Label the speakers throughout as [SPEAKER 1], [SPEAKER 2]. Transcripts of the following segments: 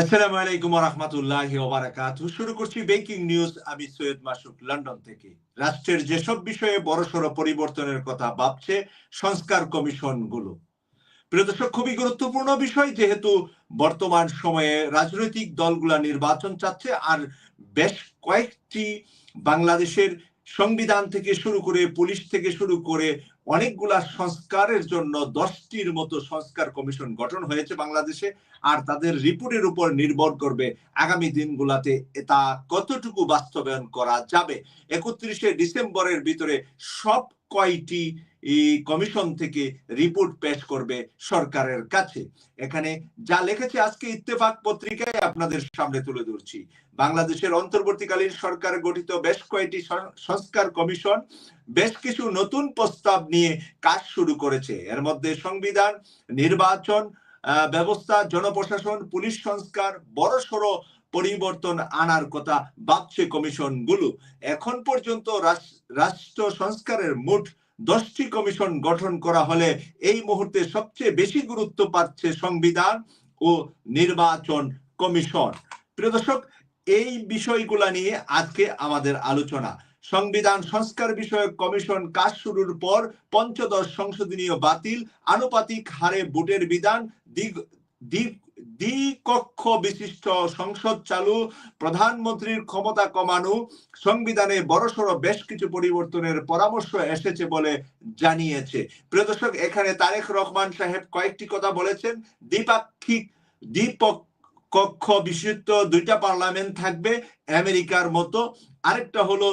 [SPEAKER 1] আসসালামু আলাইকুম ওবারাকাত শুরু করছি ব্রেকিং নিউজ। আমি সৈয়দ মাসুক, লন্ডন থেকে। রাষ্ট্রের যেসব বিষয়ে বড়সড় পরিবর্তনের কথা ভাবছে সংস্কার কমিশনগুলো প্রিয় খুবই গুরুত্বপূর্ণ বিষয়, যেহেতু বর্তমান সময়ে রাজনৈতিক দলগুলা নির্বাচন চাচ্ছে আর বেশ কয়েকটি বাংলাদেশের সংবিধান থেকে শুরু করে, পুলিশ থেকে শুরু করে অনেকগুলা সংস্কারের জন্য দশটির মতো সংস্কার কমিশন গঠন হয়েছে বাংলাদেশে, আর তাদের রিপোর্টের উপর নির্ভর করবে আগামী দিনগুলাতে তা কতটুকু বাস্তবায়ন করা যাবে। একত্রিশে ডিসেম্বরের ভিতরে সব কয়টি কমিশন থেকে রিপোর্ট পেশ করবে সরকারের কাছে। এখানে যা লিখেছে আজকে ইত্তেফাক পত্রিকায় আপনাদের সামনে তুলে ধরছি। বাংলাদেশের অন্তর্বর্তীকালীন সরকার গঠিত বেশ কয়েকটি সংস্কার কমিশন বেশ কিছু নতুন প্রস্তাব নিয়ে কাজ শুরু করেছে। এর মধ্যে সংবিধান, নির্বাচন ব্যবস্থা, জনপ্রশাসন, পুলিশ সংস্কার, বড়সড় পরিবর্তন আনার কথা ভাবছে কমিশনগুলো এখন পর্যন্ত রাষ্ট্র সংস্কারের মোট দশটি কমিশন গঠন করা হলে এই মুহূর্তে সবচেয়ে বেশি গুরুত্ব পাচ্ছে সংবিধান ও নির্বাচন কমিশন। প্রিয় দর্শক, এই বিষয়গুলা নিয়ে আজকে আমাদের আলোচনা। সংবিধান সংস্কার বিষয়ক কমিশন কাজ শুরুর পর পঞ্চদশ সংশোধনীয় বাতিল, আনুপাতিক হারে ভোটের বিধান দ্বিকক্ষ বিশিষ্ট সংসদ চালু, প্রধানমন্ত্রীর ক্ষমতা কমানো, সংবিধানে বড়সড় বেশ কিছু পরিবর্তনের পরামর্শ এসেছে বলে জানিয়েছে। প্রিয় এখানে তারেক রহমান সাহেব কয়েকটি কথা বলেছেন। দ্বিপাক্ষিক, দ্বিপক্ষ বিশিষ্ট দুইটা পার্লামেন্ট থাকবে আমেরিকার মতো। আরেকটা হলো,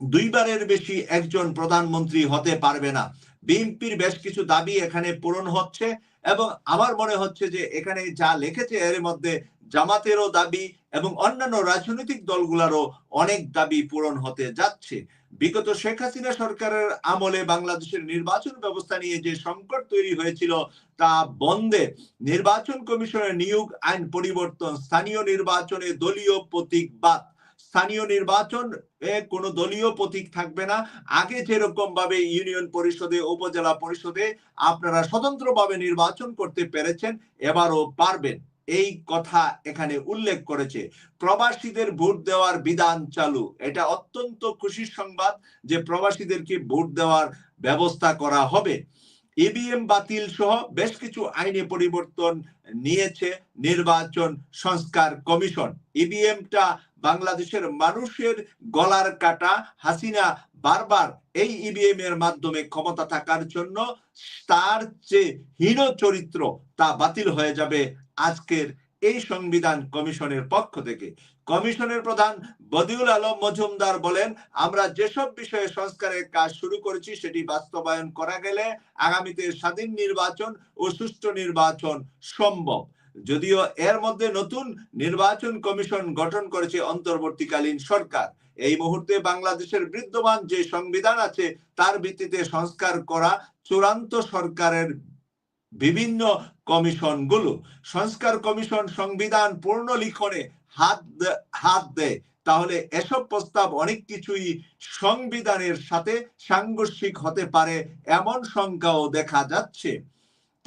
[SPEAKER 1] দুইবারের বেশি একজন প্রধানমন্ত্রী হতে পারবে না। বিএনপির বেশ কিছু দাবি এখানে পূরণ হচ্ছে। এবং আমার মনে হচ্ছে যে এখানে যা লিখেছে এর মধ্যে জামাতেরও দাবি এবং অন্যান্য রাজনৈতিক দলগুলোরও অনেক দাবি পূরণ হতে যাচ্ছে। বিগত শেখ হাসিনা সরকারের আমলে বাংলাদেশের নির্বাচন ব্যবস্থা নিয়ে যে সংকট তৈরি হয়েছিল তা বন্ধে নির্বাচন কমিশনের নিয়োগ আইন পরিবর্তন, স্থানীয় নির্বাচনে দলীয় প্রতীক বাদ স্থানীয় নির্বাচন কোনো দলীয় প্রতীক থাকবে না। আগে যেরকম ভাবে ইউনিয়ন পরিষদে, উপজেলা পরিষদে আপনারা স্বতন্ত্রভাবে নির্বাচন করতে পেরেছেন, এবারও পারবেন। এই কথা এখানে উল্লেখ করেছে। প্রবাসীদের ভোট দেওয়ার বিধান চালু। এটা অত্যন্ত খুশির সংবাদ যে প্রবাসীদেরকে ভোট দেওয়ার ব্যবস্থা করা হবে। ইভিএম বাতিল সহ বেশ কিছু আইনে পরিবর্তন নিয়েছে নির্বাচন সংস্কার কমিশন। ইভিএমটা বাংলাদেশের মানুষের গলার কাটা হাসিনা বারবার এই ইভিএম এর মাধ্যমে ক্ষমতা থাকার জন্য তার যে হীন চরিত্র তা বাতিল হয়ে যাবে আজকের এই সংবিধান কমিশনের পক্ষ থেকে। কমিশনের প্রধান বদিউল আলম মজুমদার বলেন, আমরা যেসব বিষয়ে সংস্কারের কাজ শুরু করেছি সেটি বাস্তবায়ন করা গেলে আগামীতে স্বাধীন নির্বাচন ও সুষ্ঠু নির্বাচন সম্ভব। যদিও এর মধ্যে নতুন নির্বাচন কমিশন গঠন করেছে অন্তর্বর্তীকালীন সরকার। এই মুহূর্তে বাংলাদেশের বিদ্যমান যে সংবিধান আছে, তার ভিত্তিতে সংস্কার করা চূড়ান্ত সরকারের বিভিন্ন কমিশনগুলো সংস্কার কমিশন সংবিধান পূর্ণ লিখনে হাত হাত দেয়। তাহলে এসব প্রস্তাব অনেক কিছুই সংবিধানের সাথে সাংঘর্ষিক হতে পারে, এমন সংখ্যাও দেখা যাচ্ছে।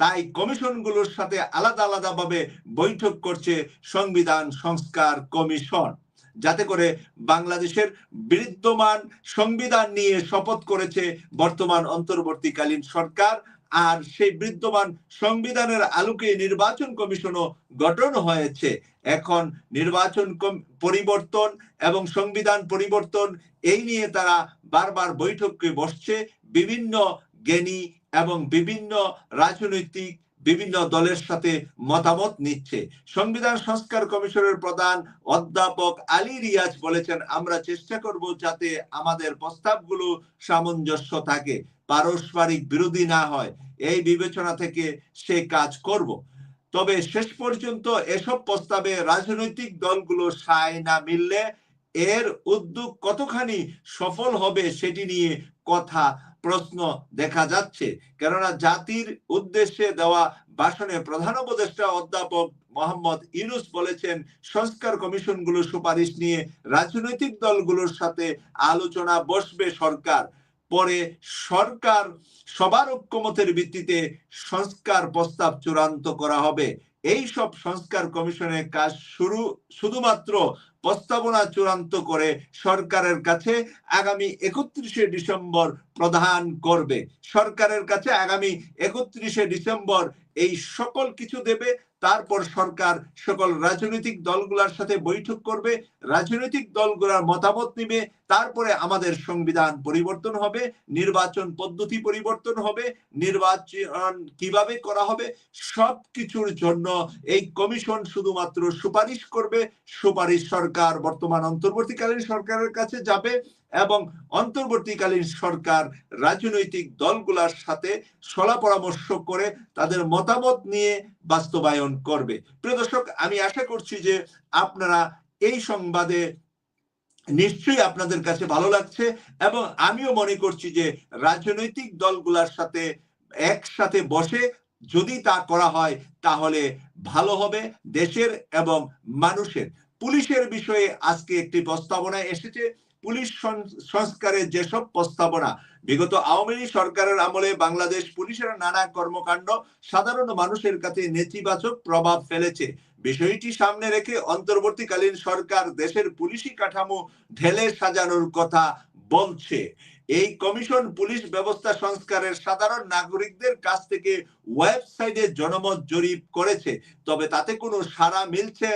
[SPEAKER 1] তাই কমিশনগুলোর সাথে আলাদা আলাদা ভাবে বৈঠক করছে সংবিধান সংস্কার কমিশন। যাতে করে বাংলাদেশের বিদ্যমান সংবিধান নিয়ে শপথ করেছে বর্তমান অন্তর্বর্তীকালীন সরকার, আর সেই বিদ্যমান সংবিধানের আলোকে নির্বাচন কমিশনও গঠন হয়েছে। এখন নির্বাচন পরিবর্তন এবং সংবিধান পরিবর্তন এই নিয়ে তারা বারবার বৈঠকে বসছে। বিভিন্ন জ্ঞানী এবং বিভিন্ন রাজনৈতিক বিভিন্ন দলের সাথে মতামত নিচ্ছে। সংবিধান সংস্কার কমিশনের প্রধান অধ্যাপক আলী রিয়াজ বলেছেন, আমরা চেষ্টা করব যাতে আমাদের প্রস্তাবগুলো সামঞ্জস্য থাকে, পারস্পরিক বিরোধী না হয়। এই বিবেচনা থেকে সে কাজ করব। তবে শেষ পর্যন্ত এসব প্রস্তাবে রাজনৈতিক দলগুলো সায় না মিললে এর উদ্যোগ কতখানি সফল হবে সেটি নিয়ে কথা প্রশ্ন দেখা যাচ্ছে। কেননা জাতির উদ্দেশ্যে দেওয়া ভাষণে প্রধান উপদেষ্টা অধ্যাপক মোহাম্মদ ইউনুস বলেছেন, সংস্কার কমিশনগুলোর সুপারিশ নিয়ে রাজনৈতিক দলগুলোর সাথে আলোচনা বসবে সরকার। পরে সরকার সবার ঐক্যমতের ভিত্তিতে সংস্কার প্রস্তাব চূড়ান্ত করা হবে। এই সব সংস্কার কমিশনের কাজ শুরু শুধুমাত্র প্রস্তাবনা চূড়ান্ত করে সরকারের কাছে আগামী একত্রিশে ডিসেম্বর প্রদান করবে। সরকারের কাছে আগামী একত্রিশে ডিসেম্বর এই সকল কিছু দেবে, তারপর সরকার সকল রাজনৈতিক দলগুলোর সাথে বৈঠক করবে, রাজনৈতিক দলগুলোর মতামত নিবে, তারপরে আমাদের সংবিধান পরিবর্তন হবে, নির্বাচন পদ্ধতি পরিবর্তন হবে, নির্বাচন কীভাবে করা হবে সব কিছুর জন্য এই কমিশন শুধুমাত্র সুপারিশ করবে, সুপারিশ সরকার বর্তমান অন্তর্বর্তীকালীন সরকারের কাছে যাবে এবং অন্তর্বর্তীকালীন সরকার রাজনৈতিক দলগুলোর সাথে সলা পরামর্শ করে তাদের মতামত নিয়ে বাস্তবায়ন করবে। প্রিয় দর্শক, আমি আশা করছি যে আপনারা এই সংবাদে নিশ্চয়ই আপনাদের কাছে ভালো লাগছে এবং আমিও মনে করছি যে রাজনৈতিক দলগুলোর সাথে একসাথে বসে যদি তা করা হয়, তাহলে ভালো হবে দেশের এবং মানুষের। পুলিশের বিষয়ে আজকে একটি প্রস্তাবনা এসেছে পুলিশ সংস্কারের যেসব প্রস্তাবনা, বিগত আওয়ামী লীগ সরকারের আমলে বাংলাদেশ পুলিশের নানা কর্মকাণ্ড সাধারণ মানুষের কাছে নেতিবাচক প্রভাব ফেলেছে। বিষয়টি সামনে রেখে অন্তর্বর্তীকালীন সরকার দেশের পুলিশি কাঠামো ঢেলে সাজানোর কথা বলছে। এই কমিশন পুলিশ ব্যবস্থা সংস্কারের সাধারণ নাগরিকদের কাছ থেকে ওয়েবসাইটে জনমত জরিপ করেছে, তবে তাতে কোনো সারা মিলছে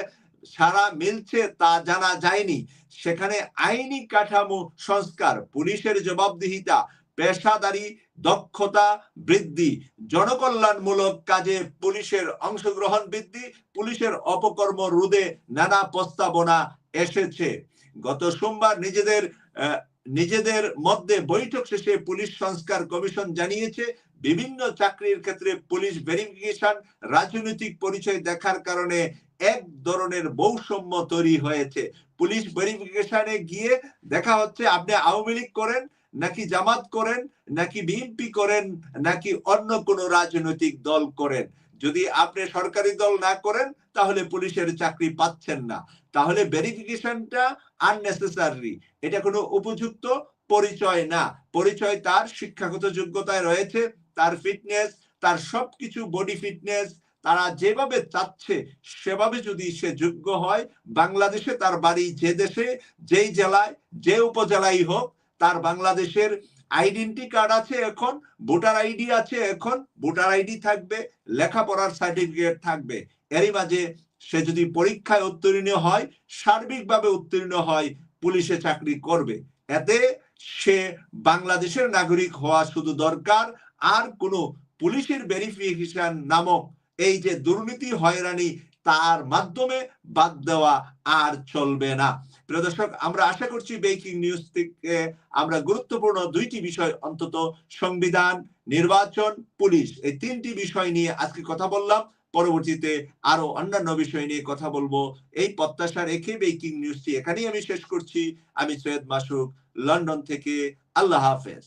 [SPEAKER 1] সারা মিলছে তা জানা যায়নি। সেখানে আইনি কাঠামো সংস্কার, পুলিশের জবাবদিহিতা, পেশাদারি দক্ষতা বৃদ্ধি, জনকল্যাণমূলক কাজে পুলিশের অংশগ্রহণ বৃদ্ধি, পুলিশের অপকর্ম রোধে নানা প্রস্তাবনা এসেছে। গত সোমবার নিজেদের নিজেদের মধ্যে বৈঠক শেষে পুলিশ সংস্কার কমিশন জানিয়েছে, বিভিন্ন চাকরির ক্ষেত্রে পুলিশ ভেরিফিকেশন রাজনৈতিক পরিচয় দেখার কারণে এক ধরনের বৈষম্য তৈরি হয়েছে। পুলিশ ভেরিফিকেশনে গিয়ে দেখা হচ্ছে, আপনি আওয়ামী লীগ করেন, নাকি জামাত করেন, নাকি বিএনপি করেন, নাকি অন্য কোন রাজনৈতিক দল করেন। যদি আপনি সরকারি দল না করেন, তাহলে পুলিশের চাকরি পাচ্ছেন না। তাহলে ভেরিফিকেশনটা আননেসেসারি এটা কোনো উপযুক্ত পরিচয় না। পরিচয় তার শিক্ষাগত যোগ্যতায় রয়েছে, তার ফিটনেস তার সবকিছু বডি ফিটনেস তারা যেভাবে চাচ্ছে, সেভাবে যদি সে যোগ্য হয়, বাংলাদেশে তার বাড়ি যে দেশে, যেই জেলায়, যে উপজেলাই হোক, তার বাংলাদেশের আইডেন্টি কার্ড আছে এখন, ভোটার আইডি আছে এখন, ভোটার আইডি থাকবে, লেখাপড়ার সার্টিফিকেট থাকবে। এরই মাঝে সে যদি পরীক্ষায় উত্তীর্ণ হয়, সার্বিকভাবে উত্তীর্ণ হয়, পুলিশে চাকরি করবে। এতে সে বাংলাদেশের নাগরিক হওয়া শুধু দরকার, আর কোনো পুলিশের ভেরিফিকেশন নামক এই যে দুর্নীতি, হয়রানি, তার মাধ্যমে বাদ দেওয়া আর চলবে না। প্রিয় দর্শক, আমরা আশা করছি ব্রেকিং নিউজ থেকে আমরা গুরুত্বপূর্ণ দুইটি বিষয় অন্তত, সংবিধান, নির্বাচন, পুলিশ, এই তিনটি বিষয় নিয়ে আজকে কথা বললাম। পরবর্তীতে আরও অন্যান্য বিষয় নিয়ে কথা বলব। এই প্রত্যাশা রেখে ব্রেকিং নিউজটি এখানেই আমি শেষ করছি। আমি সৈয়দ মাসুক, লন্ডন থেকে। আল্লাহ হাফেজ।